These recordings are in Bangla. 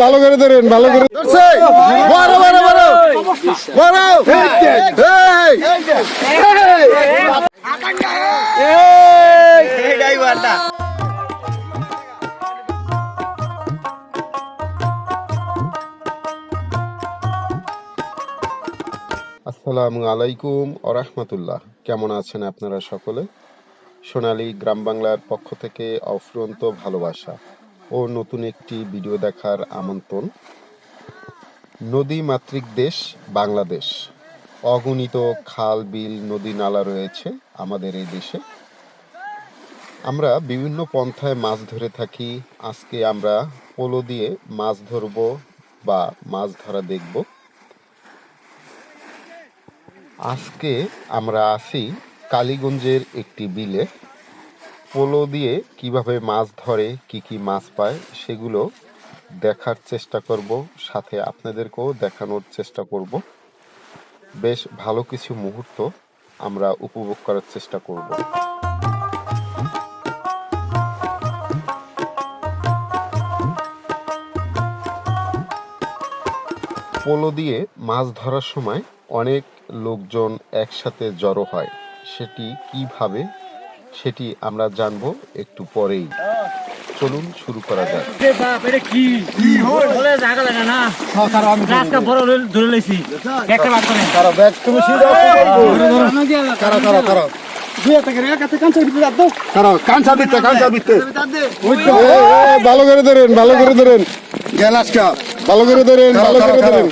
ভালো করে ধরেন ভালো করে আসসালামু আলাইকুম আরহামতুল্লাহ কেমন আছেন আপনারা সকলে সোনালী গ্রাম বাংলার পক্ষ থেকে অফুরন্ত ভালোবাসা ও নতুন একটি ভিডিও দেখার আমন্ত্রণ। নদী মাতৃক দেশ বাংলাদেশ। অগণিত খাল, বিল, নদী নালা রয়েছে আমাদের এই দেশে। আমরা বিভিন্ন পন্থায় মাছ ধরে থাকি। আজকে আমরা পোলো দিয়ে মাছ ধরব বা মাছ ধরা দেখব। আজকে আমরা আসি কালীগঞ্জের একটি বিলে পোলো দিয়ে কীভাবে মাছ ধরে, কি কি মাছ পায়, সেগুলো দেখার চেষ্টা করব, সাথে আপনাদেরকেও দেখানোর চেষ্টা করব। বেশ ভালো কিছু মুহূর্ত আমরা উপভোগ করার চেষ্টা করব। পোলো দিয়ে মাছ ধরার সময় অনেক লোকজন একসাথে জড়ো হয়। সেটি কীভাবে সেটি আমরা জানব একটু পরেই। চলুন শুরু করা যাক। ভালো করে ধরেন ভালো করে ধরেন। ভালো করে ধরেন ভালো করে ধরেন।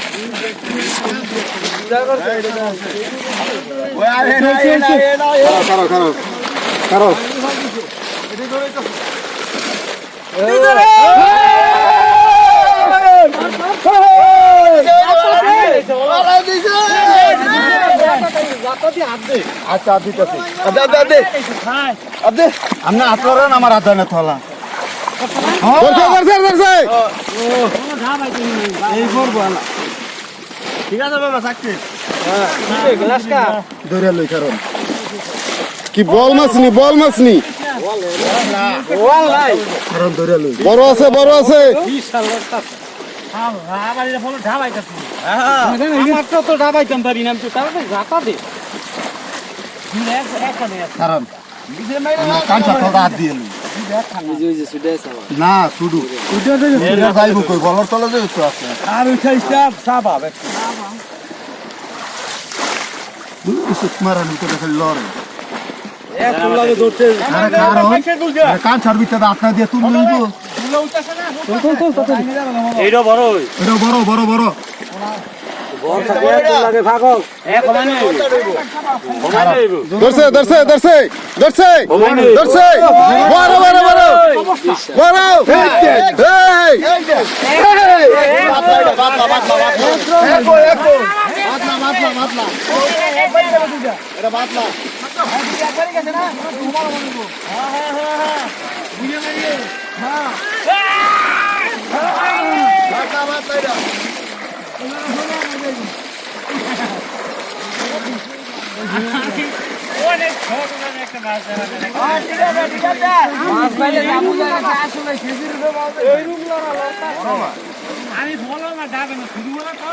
আচ্ছা দিতেছি খাই। আপনি হাত করেন আমার হাত ধরে তোলা ধরছে ধরছে ধরছে কোনো ঘা পাইতে নাই। ঠিক আছে বাবা, থাকছে। ধরে লই কারণ। কি বল মাছ নি বল মাছ নি কারণ ধরে লই। বড় আছে বড় আছে। না, শুধু। গলার তলে আছে। আর উঠাই চাপ, চাপ হবে। মারানি তো দেখে লড়ে এক লাগে ধরতে। আরে কারণ আরে কাঁচার ভিতরে আপনার দিয়ে তুমি এইটা বড় এটা বড় বড় বড় ধরছে ধরছে ধরছে ধরছে ধরছে বড় বড় বড় বড় এই করে একটা মাছ ধরা যায়। আমি বলো না যাবে না। শুরু হলো তো।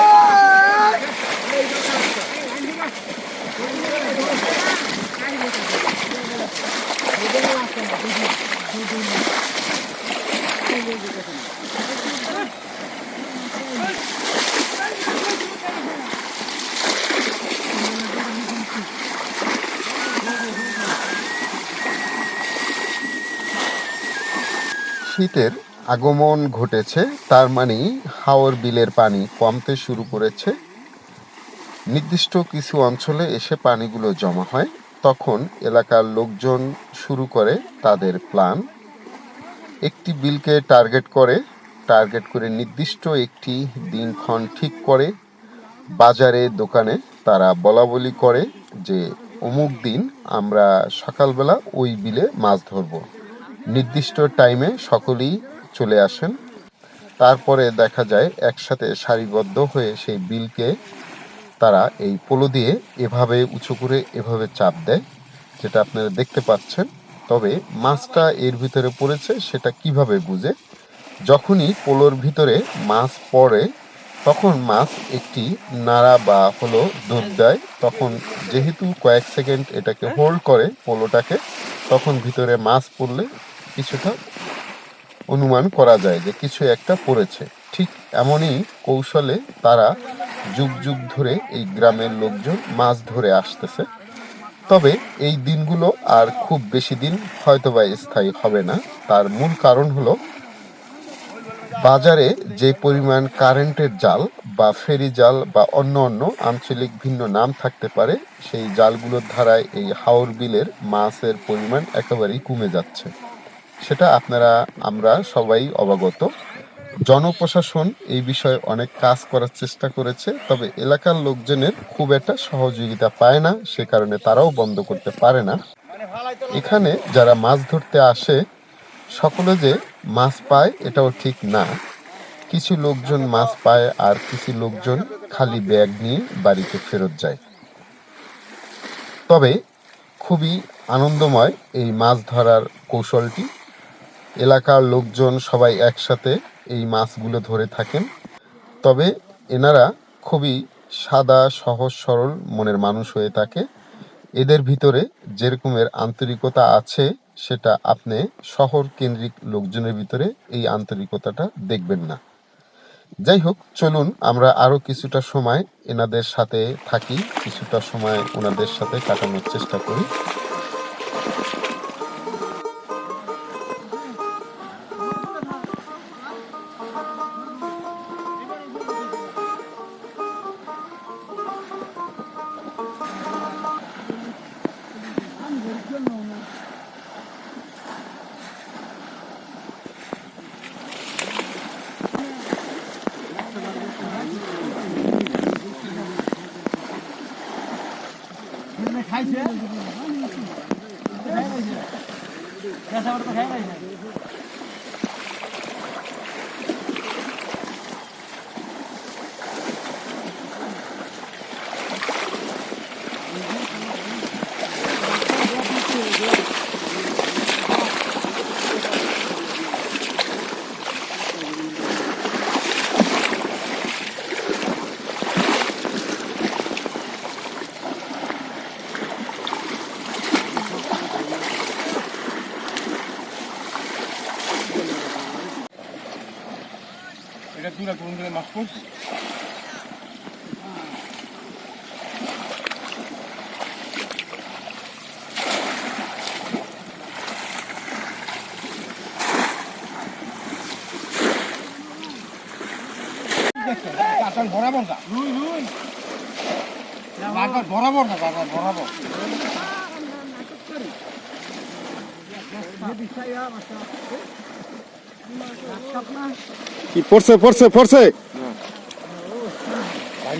শীতের আগমন ঘটেছে, তার মানে হাওর বিলের পানি কমতে শুরু করেছে। নির্দিষ্ট কিছু অঞ্চলে এসে পানিগুলো জমা হয়, তখন এলাকার লোকজন শুরু করে তাদের প্ল্যান। একটি বিলকে টার্গেট করে টার্গেট করে নির্দিষ্ট একটি দিনক্ষণ ঠিক করে, বাজারে, দোকানে তারা বলা বলি করে যে, অমুক দিন আমরা সকালবেলা ওই বিলে মাছ ধরব। নির্দিষ্ট টাইমে সকলেই চলে আসেন। তারপরে দেখা যায় একসাথে সারিবদ্ধ হয়ে সেই বিলকে তারা এই পোলো দিয়ে এভাবে উঁচু করে এভাবে চাপ দেয়, যেটা আপনারা দেখতে পাচ্ছেন। তবে মাছটা এর ভিতরে পড়েছে, সেটা কীভাবে বুঝে? যখনই পোলোর ভিতরে মাছ পড়ে, তখন মাছ একটি নাড়া বা হলো দুধ দেয়। তখন যেহেতু কয়েক সেকেন্ড এটাকে হোল্ড করে পোলোটাকে, তখন ভিতরে মাছ পড়লে কিছুটা অনুমান করা যায় যে কিছু একটা পড়েছে। ঠিক এমনই কৌশলে তারা যুগ যুগ ধরে এই গ্রামের লোকজন মাছ ধরে আসতেছে। তবে এই দিনগুলো আর খুব বেশি দিন হয়তোবা স্থায়ী হবে না। তার মূল কারণ হলো, বাজারে যে পরিমাণ কারেন্টের জাল বা ফেরি জাল বা অন্য অন্য আঞ্চলিক ভিন্ন নাম থাকতে পারে, সেই জালগুলোর ধারায় এই হাওর বিলের মাছের পরিমাণ একেবারেই কমে যাচ্ছে। সেটা আপনারা, আমরা সবাই অবগত। জনপ্রশাসন এই বিষয়ে অনেক কাজ করার চেষ্টা করেছে, তবে এলাকার লোকজনের খুব একটা সহযোগিতা পায় না, সে কারণে তারাও বন্ধ করতে পারে না। এখানে যারা মাছ ধরতে আসে, সকলে যে মাছ পায় এটাও ঠিক না। কিছু লোকজন মাছ পায় আর কিছু লোকজন খালি ব্যাগ নিয়ে বাড়িতে ফেরত যায়। তবে খুবই আনন্দময় এই মাছ ধরার কৌশলটি। এলাকার লোকজন সবাই একসাথে এই মাছগুলো ধরে থাকেন। তবে এনারা খুবই সাদা, সহজ, সরল মনের মানুষ হয়ে থাকে। এদের ভিতরে যেরকমের আন্তরিকতা আছে, সেটা আপনি শহর কেন্দ্রিক লোকজনের ভিতরে এই আন্তরিকতাটা দেখবেন না। যাই হোক, চলুন আমরা আরও কিছুটা সময় এনাদের সাথে থাকি, কিছুটা সময় ওনাদের সাথে কাটানোর চেষ্টা করি। পড়ছে কাঁচাল বরাবর না রুই রুই বরাবর। কি পড়ছে পড়ছে পড়ছে?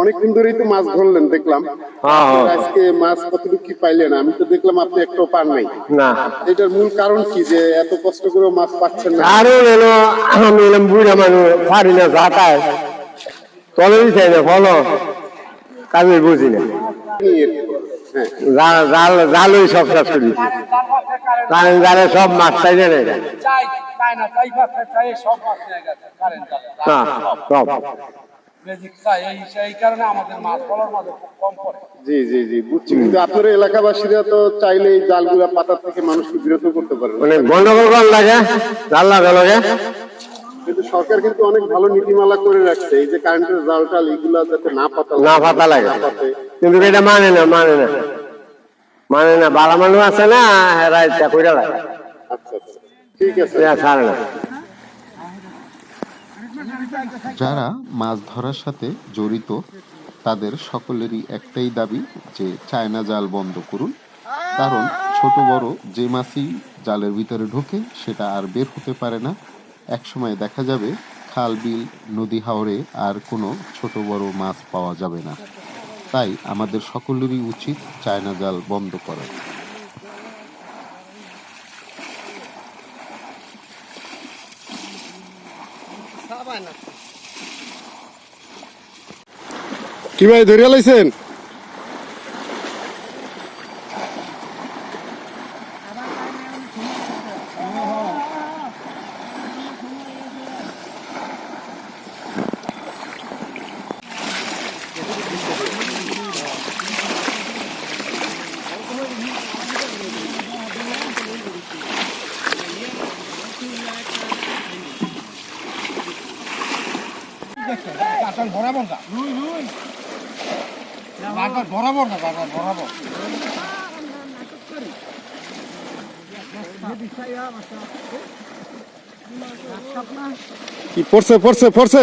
অনেকদিন ধরেই তো মাছ ধরলেন দেখলাম। হ্যাঁ, হ্যাঁ। আজকে মাছ কতটুকু কি পাইলেন? আমি তো দেখলাম আপনি একটাও পান নাই। না। এটার মূল কারণ কি যে এত কষ্ট করে মাছ পাচ্ছেন না? আরও এলো আমি এলাম বুড়া মানুষ পারি না যাতায় তলেই চাই না ফলো। কাজে বুঝি না। জাল জাল সব করি জালে সব মাছ চাই এটা সব মাছ হ্যাঁ সব। ম্যাজিক খায় এই সেই কারণে আমাদের মাছ ফলার মাঝে খুব কম পড়ে। জি জি জি বুঝছি। কিন্তু আপনারা এলাকাবাসীরা তো চাইলে এই জালগুলা পাতার থেকে মানুষকে বিরত করতে পারেন মানে গন্ডগোল করার লাগে জাল লাগে লাগে কিন্তু সরকার কিন্তু অনেক ভালো নীতিমালা করে রাখছে। এই যে কারেন্টের জাল টাল এগুলা যাতে না পাতা না পাতা লাগে। কিন্তু এটা মানে না মানে না। মানে না বালা মানুষ আছে না হেরা কইরা লাগে। আচ্ছা আচ্ছা। ঠিক আছে। ছাড়ে না। যারা মাছ ধরার সাথে জড়িত, তাদের সকলেরই একটাই দাবি যে চায়না জাল বন্ধ করুন। কারণ ছোট বড় যে মাছই জালের ভিতরে ঢোকে, সেটা আর বের হতে পারে না। একসময় দেখা যাবে খাল, বিল, নদী হাওরে আর কোনো ছোট বড় মাছ পাওয়া যাবে না। তাই আমাদের সকলেরই উচিত চায়না জাল বন্ধ করা। কি ভাই ধরিয়া লাইছেন? কাঁটাল বরাবর না কাঁটাল বরাবর। কি পড়ছে পড়ছে পড়ছে?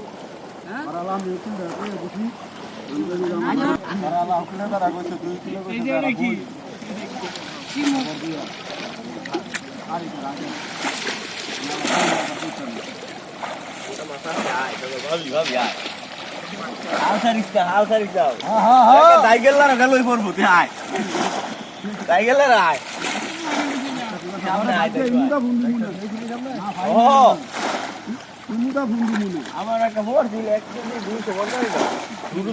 তাই না গেল পড়ব তুই আয় তাই গেল আয় আমার একটা ভোট দিলে একশো দুইশো ভোট দুটো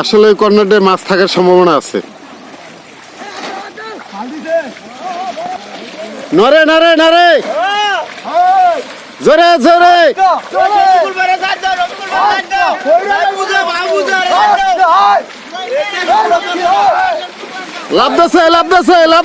আসলে ওই মাছ থাকার সম্ভাবনা আছে। নরে নরে নরে জোরে জোরে। লাভ দাসে লাভ দাসে লাভ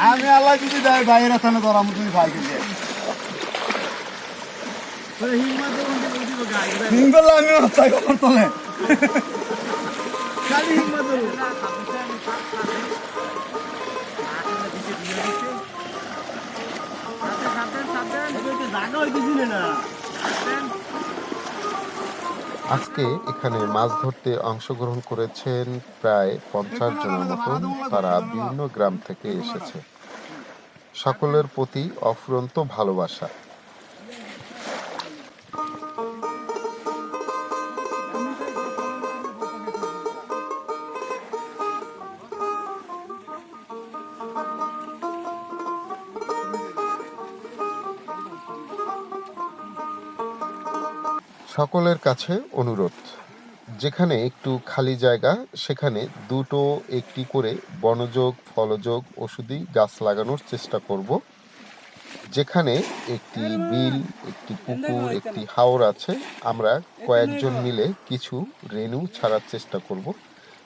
আমি আল্লাহ যদি দেয় ভাইয়ের এখানে ধরাম তুমি ভাই কিন্তু হিং আমি হত্যা কখন তোলে না আজকে এখানে মাছ ধরতে অংশগ্রহণ করেছেন প্রায় পঞ্চাশ জনের মতন। তারা বিভিন্ন গ্রাম থেকে এসেছে। সকলের প্রতি অফুরন্ত ভালোবাসা। সকলের কাছে অনুরোধ। যেখানে একটু খালি জায়গা, সেখানে দুটো একটি করে বনযোগ, ফলযোগ ওষুধি গাছ লাগানোর চেষ্টা করব। যেখানে একটি বিল, একটি পুকুর, একটি হাওর আছে, আমরা কয়েকজন মিলে কিছু রেনু ছাড়ার চেষ্টা করব।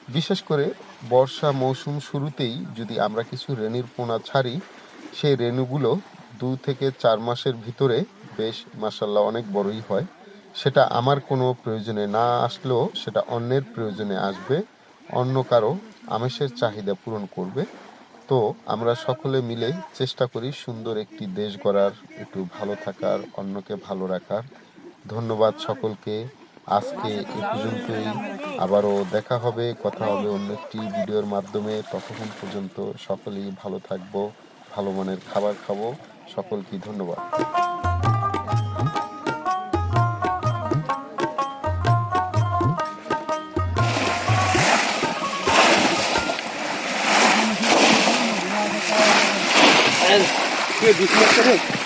বিশেষ করে বর্ষা মৌসুম শুরুতেই যদি আমরা কিছু রেনুর পোনা ছাড়ি, সেই রেনুগুলো দু থেকে চার মাসের ভিতরে বেশ মাসাল্লাহ অনেক বড়ই হয়। সেটা আমার কোনো প্রয়োজনে না আসলেও সেটা অন্যের প্রয়োজনে আসবে, অন্য কারও আমেষের চাহিদা পূরণ করবে। তো আমরা সকলে মিলে চেষ্টা করি সুন্দর একটি দেশ গড়ার, একটু ভালো থাকার, অন্যকে ভালো রাখার। ধন্যবাদ সকলকে। আজকে এ পর্যন্তই। আবারও দেখা হবে, কথা হবে অন্য একটি ভিডিওর মাধ্যমে। ততক্ষণ পর্যন্ত সকলেই ভালো থাকব, ভালো মানের খাবার খাব। সকলকে ধন্যবাদ। কে বিশ